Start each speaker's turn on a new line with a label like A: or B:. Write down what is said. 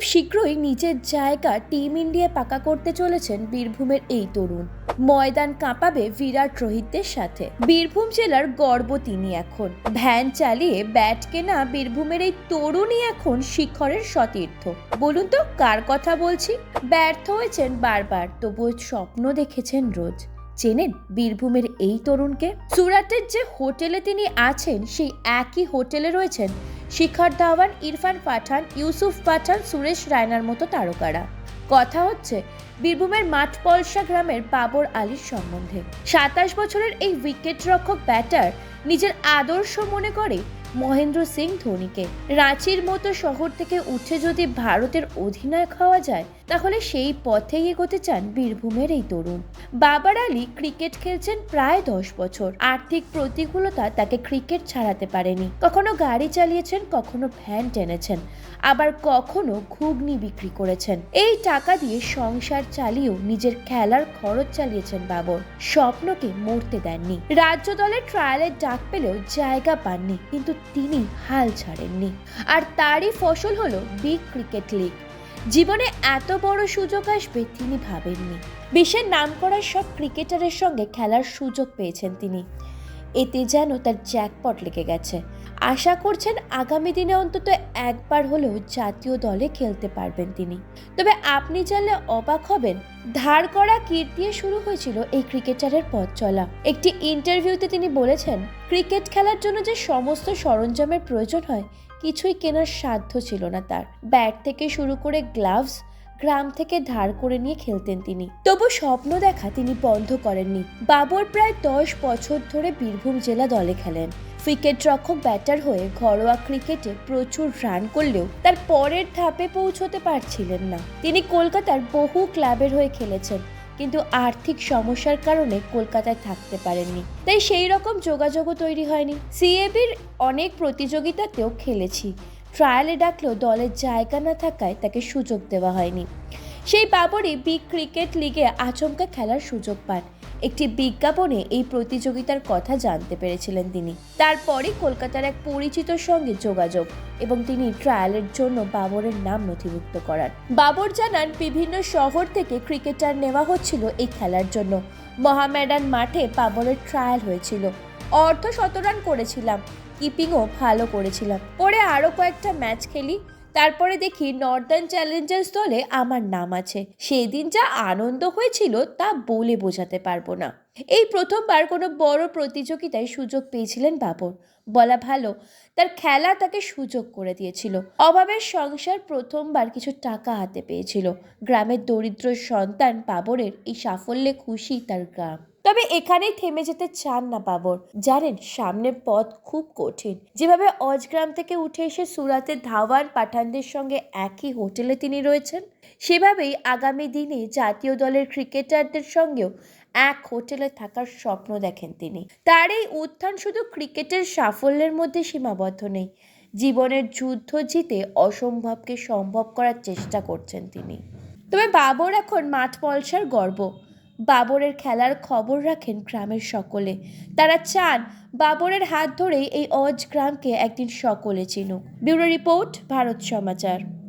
A: শীঘ্রই নিজের জায়গা টিম ইন্ডিয়া পাকা করতে চলেছেন বীরভূমের এই তরুণ। ময়দান কাঁপাবে বিরাট রোহিতদের সাথে। বীরভূম জেলার গর্ব তিনি এখন। ভ্যান চালিয়ে ব্যাট কেনা বীরভূমের এই তরুণই এখন শিখরের সতীর্থ। বলুন তো, কার কথা বলছি? ব্যর্থ হয়েছেন বারবার, তবুও স্বপ্ন দেখেছেন রোজ। চেনেন বীরভূমের এই তরুণকে? সুরাটের যে হোটেলে তিনি আছেন, সেই একই হোটেলে রয়েছেন শিখর ধাওয়ান, ইরফান পাঠান, ইউসুফ পাঠান, সুরেশ রায়নার মতো তারকারা। কথা হচ্ছে, বীরভূমের মাঠ পলসা গ্রামের বাবর আলীর সম্বন্ধে। সাতাশ বছরের এই উইকেট রক্ষক ব্যাটার নিজের আদর্শ মনে করে মহেন্দ্র সিং ধোনিকে। রাঁচির মতো শহর থেকে উঠে যদি ভারতের অধিনায়ক হওয়া যায়, তাহলে সেই পথেই এগোতে চান বীরভূমের এই তরুণ। বাবার আলী ক্রিকেট খেলছেন প্রায় দশ বছর। আর্থিক প্রতিকূলতা তাকে ক্রিকেট ছাড়াতে পারেনি। কখনো গাড়ি চালিয়েছেন, কখনো ভ্যান টেনেছেন। আবার কখনো ঘুগনি বিক্রি করেছেন। এই টাকা দিয়ে সংসার চালিয়েও নিজের খেলার খরচ চালিয়েছেন বাবর। স্বপ্নকে মরতে দেননি। রাজ্য দলের ট্রায়ালের ডাক পেলেও জায়গা পাননি। কিন্তু তিনি হাল ছাড়েননি। আর তারই ফসল হলো বিগ ক্রিকেট লিগ। জীবনে এত বড় সুযোগ আসবে তিনি ভাবেননি। বিশ্বের নাম করা সব ক্রিকেটারের সঙ্গে খেলার সুযোগ পেয়েছেন তিনি। এতে যেন তার জ্যাকপট লেগে গেছে। আশা করছেন আগামী দিনে অন্তত একবার হলেও জাতীয় দলে খেলতে পারবেন তিনি। তবে আপনি জানলে অবাক হবেন, ধার করা কীট দিয়ে শুরু হয়েছিল এই ক্রিকেটারের পথ চলা। একটি ইন্টারভিউতে তিনি বলেছেন, ক্রিকেট খেলার জন্য যে সমস্ত সরঞ্জামের প্রয়োজন হয়, কিছুই কেনার সাধ্য ছিল না তার। ব্যাট থেকে শুরু করে গ্লাভস গ্রাম থেকে ধার করে নিয়ে খেলতেন তিনি। তবু স্বপ্ন দেখা তিনি বন্ধ করেননি। বাবর প্রায় দশ বছর ধরে বীরভূম জেলা দলে খেলেন। উইকেট রক্ষক, ব্যাটার হয়ে ঘরোয়া ক্রিকেটে প্রচুর রান করলেও তার পরের ধাপে পৌঁছতে পারছিলেন না। তিনি কলকাতার বহু ক্লাবের হয়ে খেলেছেন, কিন্তু আর্থিক সমস্যার কারণে কলকাতায় থাকতে পারেননি। তাই সেই রকম যোগাযোগও তৈরি হয়নি। সিএবির অনেক প্রতিযোগিতাতেও খেলেছি। ট্রায়ালে ডাকলেও দলের জায়গা না থাকায় তাকে সুযোগ দেওয়া হয়নি। সেই বাবরই বিগ ক্রিকেট লিগে আচমকা খেলার সুযোগ পান। একটি বিজ্ঞাপনে এই প্রতিযোগিতার কথা জানতে পেরেছিলেন তিনি। তারপরে কলকাতার এক পরিচিতর সঙ্গে যোগাযোগ এবং তিনি ট্রায়ালের জন্য বাবরের নাম নথিভুক্ত করান। বাবর জানান, বিভিন্ন শহর থেকে ক্রিকেটার নেওয়া হচ্ছিল এই খেলার জন্য। মহামেডান মাঠে বাবরের ট্রায়াল হয়েছিল। অর্ধ শতরান করেছিলাম। কিপিংও ভালো করেছিলাম। পরে আরও কয়েকটা ম্যাচ খেলি। তারপরে দেখি নর্দার্ন চ্যালেঞ্জার্স দলে আমার নাম আছে। সেদিন যা আনন্দ হয়েছিল তা বলে বোঝাতে পারব না। এই প্রথমবার কোনো বড় প্রতিযোগিতায় সুযোগ পেয়েছিলেন বাবর। বলা ভালো, তার খেলা তাকে সুযোগ করে দিয়েছিল। অভাবের সংসার প্রথমবার কিছু টাকা হাতে পেয়েছিল। গ্রামের দরিদ্র সন্তান বাবরের এই সাফল্যে খুশি তার গ্রাম। তবে এখানেই থেমে যেতে চান না বাবর। জানেন, সামনের পথ খুব কঠিন। যেভাবে অজগ্রাম থেকে উঠে এসে সুরাতে ধাওয়ান পাঠানদের সঙ্গে একই হোটেলে তিনি রয়েছেন, সেভাবেই আগামী দিনে জাতীয় দলের ক্রিকেটারদের সঙ্গেও এক হোটেলে থাকার স্বপ্ন দেখেন তিনি। তার এই উত্থান শুধু ক্রিকেটের সাফল্যের মধ্যে সীমাবদ্ধ নেই, জীবনের যুদ্ধ জিতে অসম্ভবকে সম্ভব করার চেষ্টা করছেন তিনি। তবে বাবর এখন মাঠ পলসার গর্ব। বাবরের খেলার খবর রাখেন গ্রামের সকলে। তারা চান বাবরের হাত ধরেই এই অজ গ্রামকে একদিন সকলে চিনুক। Bureau report, Bharat Samachar.